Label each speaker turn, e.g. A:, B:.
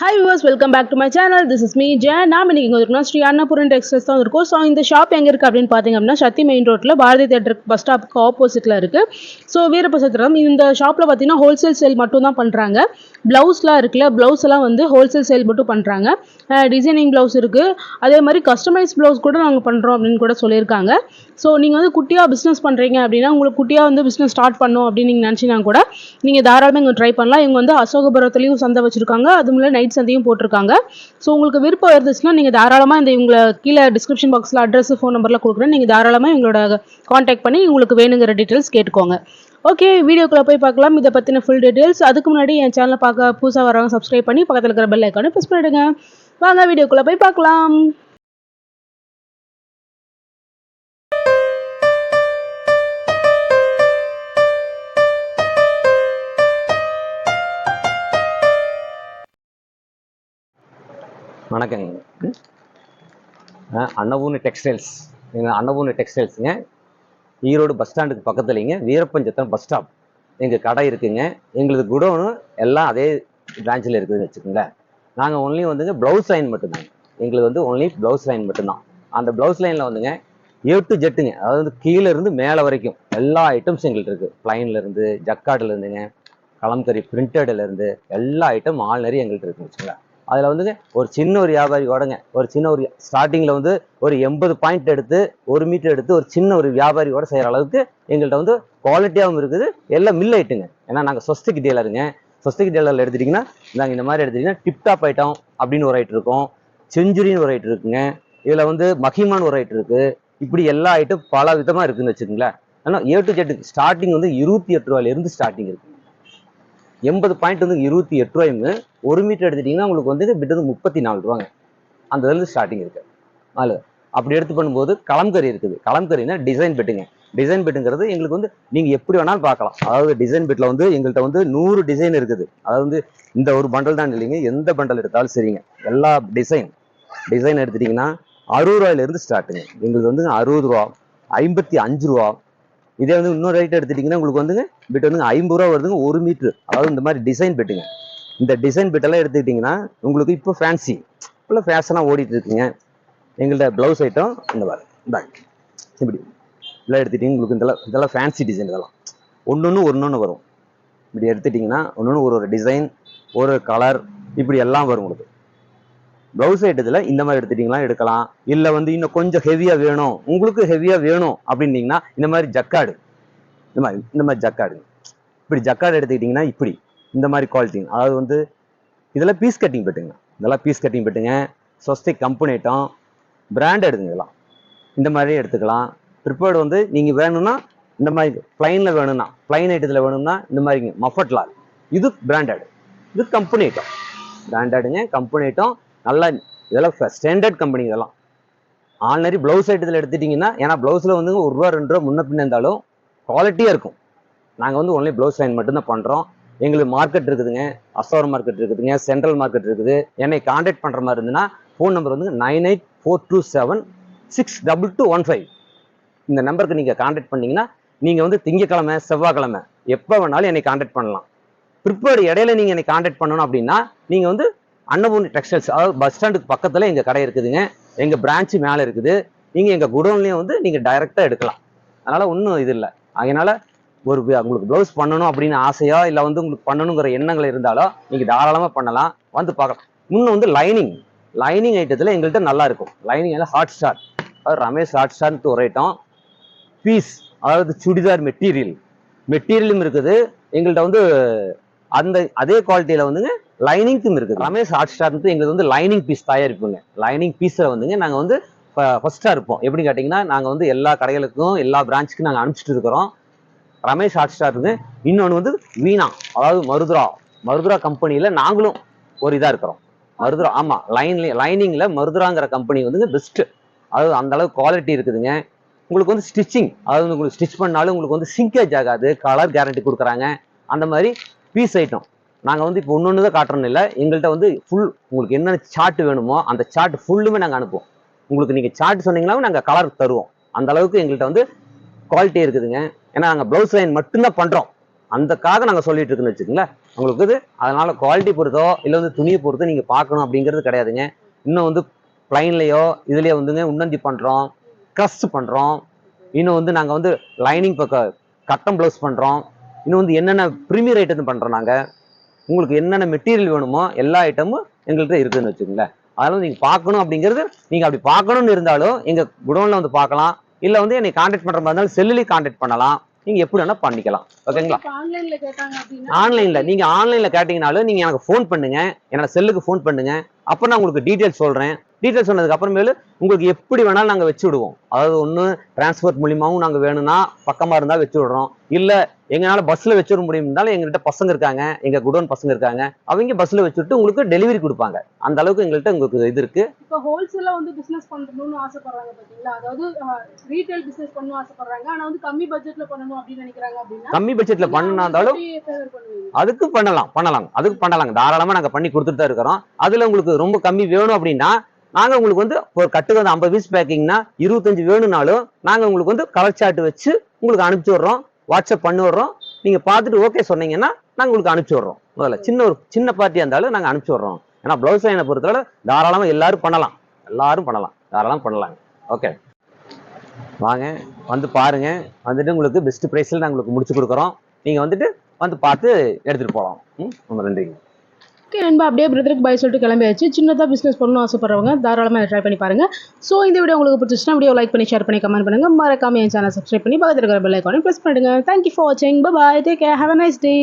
A: Hi viewers welcome back to my channel this is me J நாம இன்னைக்கு இங்கே இருக்கோம் ஸ்ரீ அன்னபூரன் டெக்ஸ்டைல்ஸ் தான் இருக்கும். ஸோ இந்த ஷாப் எங்கே இருக்குது அப்படின்னு பார்த்தீங்க அப்படின்னா சக்தி மெயின் ரோட்டில் பாரதி தேட்டருக்கு பஸ் ஸ்டாப்புக்கு ஆப்போசிட்டில் இருக்குது ஸோ வீரபசத்திரம் இந்த ஷாப்பில் பார்த்தீங்கன்னா ஹோல்சேல் சேல் மட்டும் தான் பண்ணுறாங்க ப்ளவுஸ்லாம் இருக்குல்ல ப்ளவுஸ் எல்லாம் வந்து ஹோல்சேல் சேல் மட்டும் பண்ணுறாங்க டிசைனிங் ப்ளவுஸ் இருக்குது அதே மாதிரி கஸ்டமைஸ் ப்ளவுஸ் கூட நாங்கள் பண்ணுறோம் அப்படின்னு கூட சொல்லியிருக்காங்க. ஸோ நீங்கள் வந்து குட்டியாக பிஸ்னஸ் பண்ணுறீங்க அப்படின்னா உங்களுக்கு குட்டியாக வந்து பிஸ்னஸ் ஸ்டார்ட் பண்ணணும் அப்படின்னு நீங்கள் நினச்சினா கூட நீங்கள் தாராளமாக இங்கே ட்ரை பண்ணலாம். இவங்க வந்து அசோகபுரத்துலேயும் சந்தை வச்சுருக்காங்க. அதுவும் இல்லை சைட்ஸ் சந்தையும் போட்டிருக்காங்க. ஸோ உங்களுக்கு விருப்பம் இருந்துச்சுன்னா நீங்கள் தாராளமாக இந்த இவங்களை கீழே டிஸ்கிரிப்ஷன் பாக்ஸில் அட்ரஸ் ஃபோன் நம்பரில் கொடுக்குறேன். நீங்கள் தாராளமாக இவங்களோட காண்டாக்ட் பண்ணி உங்களுக்கு வேணுங்கிற டீட்டெயில்ஸ் கேட்டுக்கோங்க. ஓகே வீடியோக்குள்ளே போய் பார்க்கலாம். இதை பற்றின ஃபுல் டீட்டெயில்ஸ் அதுக்கு முன்னாடி என் சேனலை பார்க்க புதுசாக வரவங்க சப்ஸ்கிரைப் பண்ணி பக்கத்தில் இருக்கிற பெல் ஐக்கானு ப்ரெஸ் பண்ணிடுங்க. வாங்க வீடியோக்குள்ளே போய் பார்க்கலாம்.
B: வணக்கங்க. ஆ, அன்னபூர்ணி டெக்ஸ்டைல்ஸ். எங்கள் அன்னபூர்ணி டெக்ஸ்டைல்ஸுங்க. ஈரோடு பஸ் ஸ்டாண்டுக்கு பக்கத்துலேங்க. வீரப்பஞ்சத்தம் பஸ் ஸ்டாப். எங்கள் கடை இருக்குங்க. எங்களது குடோனு எல்லாம் அதே பிரான்ச்சில் இருக்குதுன்னு வச்சுக்கோங்களேன். நாங்கள் ஒன்லி வந்துங்க ப்ளவுஸ் லைன் மட்டும்தாங்க. எங்களுக்கு வந்து ஒன்லி ப்ளவுஸ் லைன் மட்டும்தான். அந்த ப்ளவுஸ் லைனில் வந்துங்க ஏ டு ஜெட்டுங்க அதாவது வந்து கீழே இருந்து மேலே வரைக்கும் எல்லா ஐட்டம்ஸ் எங்கள்கிட்ட இருக்குது ப்ளைன்லேருந்து இருந்து ஜக்கார்டில் இருந்துங்க கலம்கரி எல்லா ஐட்டம் ஆல்நரி எங்கள்கிட்ட இருக்குன்னு வச்சுக்கோங்களேன். அதில் வந்துங்க ஒரு சின்ன ஒரு வியாபாரி கூடங்க ஒரு சின்ன ஒரு ஸ்டார்டிங்கில் வந்து ஒரு எண்பது பாயிண்ட் எடுத்து ஒரு மீட்டர் எடுத்து ஒரு சின்ன ஒரு வியாபாரி கூட செய்கிற அளவுக்கு எங்கள்கிட்ட வந்து குவாலிட்டியாகவும் இருக்குது. எல்லாம் மில் ஐட்டுங்க ஏன்னா நாங்கள் சொஸ்திக்கு டீலருங்க சொஸ்திக்கு டீலரில் எடுத்துட்டிங்கன்னா நாங்கள் இந்த மாதிரி எடுத்துட்டிங்கன்னா டிப்டாப் ஐட்டம் அப்படின்னு ஒரு ஐட்டு இருக்கும். செஞ்சுரின்னு ஒரு ஐட்டு இருக்குங்க. இதில் வந்து மஹிமான்னு ஒரு ஐட்டு இருக்குது இப்படி எல்லா ஐட்டும் பல விதமாக இருக்குன்னு வச்சுக்கோங்களேன். ஆனால் ஏ டு ஜெட்டுக்கு ஸ்டார்டிங் வந்து இருபத்தி எட்டு ரூபாயிலேருந்து ஸ்டார்டிங் இருக்குது எண்பது பாயிண்ட் வந்து இருபத்தி எட்டு ரூபாய்ங்க. ஒரு மீட்டர் எடுத்துட்டிங்கன்னா உங்களுக்கு வந்து பிட் வந்து முப்பத்தி நாலு ரூபாங்க அந்த இதுலேருந்து ஸ்டார்டிங் இருக்கு. நாலு. அப்படி எடுத்து பண்ணும்போது கலம்கறி இருக்குது. கலம்கறினா டிசைன் பெட்டுங்க டிசைன் பெட்டுங்கிறது எங்களுக்கு வந்து நீங்கள் எப்படி வேணாலும் பார்க்கலாம். அதாவது டிசைன் பெட்டில் வந்து எங்கள்கிட்ட வந்து நூறு டிசைன் இருக்குது. அதாவது வந்து இந்த ஒரு பண்டல் தான் இல்லைங்க. எந்த பண்டல் எடுத்தாலும் சரிங்க. எல்லா டிசைன் டிசைன் எடுத்துட்டிங்கன்னா அறுபது ரூபாயிலேருந்து ஸ்டார்ட்டுங்க எங்களுக்கு வந்து அறுபது ரூபா ஐம்பத்தி அஞ்சு ரூபா இதே வந்து இன்னொரு ரேட் எடுத்துட்டிங்கன்னா உங்களுக்கு வந்துங்க பிட் வந்துங்க ஐம்பது ரூபா வருதுங்க ஒரு மீட்ரு அதாவது இந்த மாதிரி டிசைன் பிட்டுங்க இந்த டிசைன் பிட்டெல்லாம் எடுத்துக்கிட்டிங்கன்னா உங்களுக்கு இப்போ ஃபேன்சி இப்போ ஃபேஷனாக ஓடிட்டு இருக்குங்க. எங்கள்கிட்ட ப்ளவுஸ் ஐட்டம் இந்த மாதிரி பேக் இப்படி இதெல்லாம் எடுத்துட்டிங்க உங்களுக்கு இதெல்லாம் இதெல்லாம் ஃபேன்சி டிசைன் இதெல்லாம். ஒன்று ஒன்று ஒன்று ஒன்று வரும். இப்படி எடுத்துட்டிங்கன்னா ஒன்று ஒன்று ஒரு ஒரு டிசைன் ஒரு கலர் இப்படி எல்லாம் வரும் உங்களுக்கு. ப்ளவுஸ் ஐட்டத்தில் இந்த மாதிரி எடுத்துட்டிங்களா எடுக்கலாம். இல்லை வந்து இன்னும் கொஞ்சம் ஹெவியாக வேணும். உங்களுக்கு ஹெவியாக வேணும் அப்படின்னீங்கன்னா இந்த மாதிரி ஜக்காடு இந்த மாதிரி இந்த மாதிரி ஜக்காடு இப்படி ஜக்காடு எடுத்துக்கிட்டிங்கன்னா இப்படி. இந்த மாதிரி குவாலிட்டி அதாவது வந்து இதெல்லாம் பீஸ் கட்டிங் பெட்டுங்க இதெல்லாம் பீஸ் கட்டிங் பெட்டுங்க. சொஸ்திக் கம்பெனி ஐட்டம் பிராண்ட் எடுத்துக்கலாம் இந்த மாதிரி எடுத்துக்கலாம். ப்ரிப்பேர்டு வந்து நீங்கள் வேணும்னா இந்த மாதிரி ப்ளைனில் வேணும்னா ப்ளைன் ஐட்டத்தில் வேணும்னா இந்த மாதிரிங்க மஃபட் லால் இது பிராண்டட் இது கம்பெனி ஐட்டம் பிராண்டடுங்க கம்பெனி ஐட்டம் நல்லா இதெல்லாம் ஸ்டாண்டர்ட் கம்பெனி இதெல்லாம். ஆல்ரெடி ப்ளவுஸ் ஐட்டத்தில் எடுத்துட்டிங்கன்னா ஏன்னா ப்ளவுஸில் வந்து ஒரு ரூபா ரெண்டு ரூபா முன்ன பின்ன இருந்தாலும் குவாலிட்டியாக இருக்கும். நாங்கள் வந்து ஒன்லி ப்ளவுஸ் லைன் மட்டும்தான் பண்ணுறோம் எங்களுக்கு மார்க்கெட் இருக்குதுங்க. அசோர் மார்க்கெட் இருக்குதுங்க. சென்ட்ரல் மார்க்கெட் இருக்குது. என்னை காண்டாக்ட் பண்ணுற மாதிரி இருந்துன்னா ஃபோன் நம்பர் வந்து nine eight four two seven six double two one five இந்த நம்பருக்கு நீங்கள் காண்டாக்ட் பண்ணிங்கன்னா நீங்கள் வந்து திங்கக்கிழமை செவ்வாய்க்கிழமை எப்போ வேணாலும் என்னை காண்டாக்ட் பண்ணலாம். ப்ரிப்பேர்டு இடையில நீங்கள் என்னை காண்டாக்ட் பண்ணணும் அப்படின்னா நீங்கள் வந்து அன்னபூர்ணி டெக்ஸ்டைல்ஸ் அதாவது பஸ் ஸ்டாண்டுக்கு பக்கத்தில் எங்கள் கடை இருக்குதுங்க. எங்கள் பிரான்ச்சு மேலே இருக்குது. நீங்கள் எங்கள் குடோன்லேயும் வந்து நீங்கள் டைரெக்டாக எடுக்கலாம். அதனால் ஒன்றும் இது இல்லை. அதனால் ஒரு உங்களுக்கு ப்ளவுஸ் பண்ணணும் அப்படின்னு ஆசையோ இல்லை வந்து உங்களுக்கு பண்ணணுங்கிற எண்ணங்கள் இருந்தாலோ நீங்கள் தாராளமாக பண்ணலாம். வந்து பார்க்கலாம். இன்னும் வந்து லைனிங் லைனிங் ஐட்டத்தில் எங்கள்கிட்ட நல்லா இருக்கும். லைனிங் எல்லாம் ஹாட் ஸ்டார் அதாவது ரமேஷ் ஹாட் ஸ்டார்ன்ட்டு ஒரு ஐட்டம் பீஸ் அதாவது சுடிதார் மெட்டீரியல் மெட்டீரியலும் இருக்குது. எங்கள்கிட்ட வந்து அந்த அதே குவாலிட்டியில் வந்துங்க லைனிங்க்கும் இருக்குது. ரமேஷ் ஹாட் வந்து எங்களுக்கு வந்து லைனிங் பீஸ் தயாரிப்புங்க லைனிங் பீஸில் வந்துங்க நாங்கள் வந்து ஃபஸ்ட்டாக இருப்போம். எப்படி கேட்டிங்கன்னா நாங்கள் வந்து எல்லா கடைகளுக்கும் எல்லா பிரான்ச்சுக்கும் நாங்கள் அனுப்பிச்சிட்டு இருக்கிறோம். ரமேஷ் ஹாட் ஸ்டாருக்கு இன்னொன்று வந்து வீணா அதாவது மருதுரா. மருதுரா கம்பெனியில் நாங்களும் ஒரு இதாக இருக்கிறோம். மருதுரா ஆமாம் லைன்லே லைனிங்கில் மருதுராங்கிற கம்பெனி வந்துங்க பெஸ்ட்டு அதாவது அந்த அளவுக்கு குவாலிட்டி இருக்குதுங்க. உங்களுக்கு வந்து ஸ்டிச்சிங் அதாவது வந்து உங்களுக்கு ஸ்டிச் பண்ணாலும் உங்களுக்கு வந்து சிங்கேஜ் ஆகாது கலர் கேரண்டி கொடுக்குறாங்க. அந்த மாதிரி பீஸ் ஐட்டம் நாங்கள் வந்து இப்போ ஒன்று ஒன்று தான் காட்டுறோம் இல்லை. எங்கள்கிட்ட வந்து ஃபுல் உங்களுக்கு என்னென்ன சார்ட் வேணுமோ அந்த சார்ட் ஃபுல்லுமே நாங்கள் அனுப்புவோம். உங்களுக்கு நீங்கள் சார்ட் சொன்னீங்களாவும் நாங்கள் கலர் தருவோம். அந்த அளவுக்கு எங்கள்கிட்ட வந்து குவாலிட்டி இருக்குதுங்க. ஏன்னா நாங்கள் ப்ளவுஸ் லைன் மட்டும்தான் பண்ணுறோம் அந்தக்காக நாங்கள் சொல்லிட்டு இருக்குன்னு வச்சுக்கோங்களேன். உங்களுக்கு இது அதனால் குவாலிட்டி பொறுத்தோ இல்லை வந்து துணியை பொறுத்தோ நீங்கள் பார்க்கணும் அப்படிங்கிறது கிடையாதுங்க. இன்னும் வந்து ப்ளைன்லேயோ இதுலேயோ வந்துங்க உன்னந்தி பண்ணுறோம் க்ரஸ்ட் பண்ணுறோம் இன்னும் வந்து நாங்கள் வந்து லைனிங் பக்கம் கட்டம் ப்ளவுஸ் பண்ணுறோம் இன்னும் வந்து என்னென்ன ப்ரீமியர் ஐட்டம் பண்ணுறோம் நாங்கள் உங்களுக்கு என்னென்ன மெட்டீரியல் வேணுமோ எல்லா ஐட்டமும் எங்கள்கிட்ட இருக்குதுன்னு வச்சுக்கோங்களேன். அதனால நீங்கள் பார்க்கணும் அப்படிங்கிறது நீங்கள் அப்படி பார்க்கணும்னு இருந்தாலும் எங்கள் குடோனில் வந்து பார்க்கலாம். இல்லை வந்து என்னை காண்டாக்ட் பண்ணுற மாதிரி இருந்தாலும் செல்லுலேயும் காண்டாக்ட் பண்ணலாம். நீங்கள் எப்படி வேணால் பண்ணிக்கலாம். ஓகேங்களா?
A: ஆன்லைன்ல
B: நீங்கள் ஆன்லைனில் கேட்டிங்கனாலும் நீங்கள் எனக்கு ஃபோன் பண்ணுங்க. என்னோட செல்லுக்கு ஃபோன் பண்ணுங்க. அப்போ நான் உங்களுக்கு டீட்டெயில்ஸ் சொல்கிறேன் டீட்டெயில்ஸ் சொன்னதுக்கு அப்புறமேலு உங்களுக்கு எப்படி வேணாலும் நாங்கள் வச்சு விடுவோம் அதாவது ஒன்று டிரான்ஸ்போர்ட் மூலியமாகவும் நாங்கள் வேணும்னா பக்கமாக இருந்தால் வச்சு விடுறோம் இல்லை எங்களால் பஸ்ஸில் வச்சு விட முடியும்னாலும் எங்கள்கிட்ட பசங்க இருக்காங்க எங்கள் குடோன் பசங்க இருக்காங்க அவங்க பஸ்ஸில் வச்சுட்டு உங்களுக்கு டெலிவரி கொடுப்பாங்க. அந்த அளவுக்கு எங்கள்கிட்ட உங்களுக்கு இது இருக்குது
A: இப்போ ஹோல்சேலா வந்து பிசினஸ் பண்ணணும்னு ஆசைப்படுறாங்க பாத்தீங்களா? அதாவது ரீட்டைல் பிசினஸ் பண்ணணும் ஆசைப்படுறாங்க. ஆனா வந்து கம்மி பட்ஜெட்ல பண்ணணும் அப்படின்னு நினைக்கிறாங்க அப்படின்னா
B: கம்மி பட்ஜெட்டில்
A: பண்ணுவீங்க?
B: அதுக்கு பண்ணலாம் பண்ணலாம் அதுக்கு பண்ணலாங்க. தாராளமாக நாங்கள் பண்ணி கொடுத்துட்டு தான் இருக்கிறோம். அதில் உங்களுக்கு ரொம்ப கம்மி வேணும் அப்படின்னா நாங்கள் உங்களுக்கு வந்து ஒரு கட்டுக்கு வந்து ஐம்பது பீஸ் பேக்கிங்னா இருபத்தஞ்சு வேணும்னாலும் நாங்கள் உங்களுக்கு வந்து கலர் சார்ட் வச்சு உங்களுக்கு அனுப்பிச்சி விட்றோம். வாட்ஸ்அப் பண்ணி விட்றோம். நீங்கள் பார்த்துட்டு ஓகே சொன்னீங்கன்னா நாங்கள் உங்களுக்கு அனுப்பிச்சி விட்றோம். முதல்ல சின்ன ஒரு சின்ன பார்ட்டியாக இருந்தாலும் நாங்கள் அனுப்பிச்சி விட்றோம். ஏன்னா ப்ளவுஸ் லைனை பொறுத்தவரை தாராளமாக எல்லாரும் பண்ணலாம். எல்லாரும் பண்ணலாம். தாராளமாக பண்ணலாங்க. ஓகே வாங்க வந்து பாருங்கள் வந்துட்டு உங்களுக்கு பெஸ்ட் ப்ரைஸில் நாங்கள் உங்களுக்கு முடிச்சு கொடுக்குறோம். நீங்கள் வந்துட்டு வந்து பார்த்து எடுத்துகிட்டு போகலாம். ம்? ரொம்ப நன்றிங்க.
A: ஓகே நண்பா அப்படியே பிரதருக்கு பை சொல்லிட்டு கிளம்பியாச்சு. சின்னதாக பிஸ்னஸ் பண்ணணும் ஆசைப்படுறவங்க தாராளமாக ட்ரை பண்ணி பாருங்க. ஸோ இந்த வீடியோ உங்களுக்கு பிடிச்சிச்சுன்னா வீடியோ லைக் பண்ணி ஷேர் பண்ணி கமெண்ட் பண்ணுங்கள் மறக்காம என் சேனல் சப்ஸ்கிரைப் பண்ணி பக்கத்தில் இருக்கிற பெல் ஐக்கானே ப்ரெஸ் பண்ணுங்க தேங்க்யூ ஃபார் வாட்சிங் bye take care have a nice day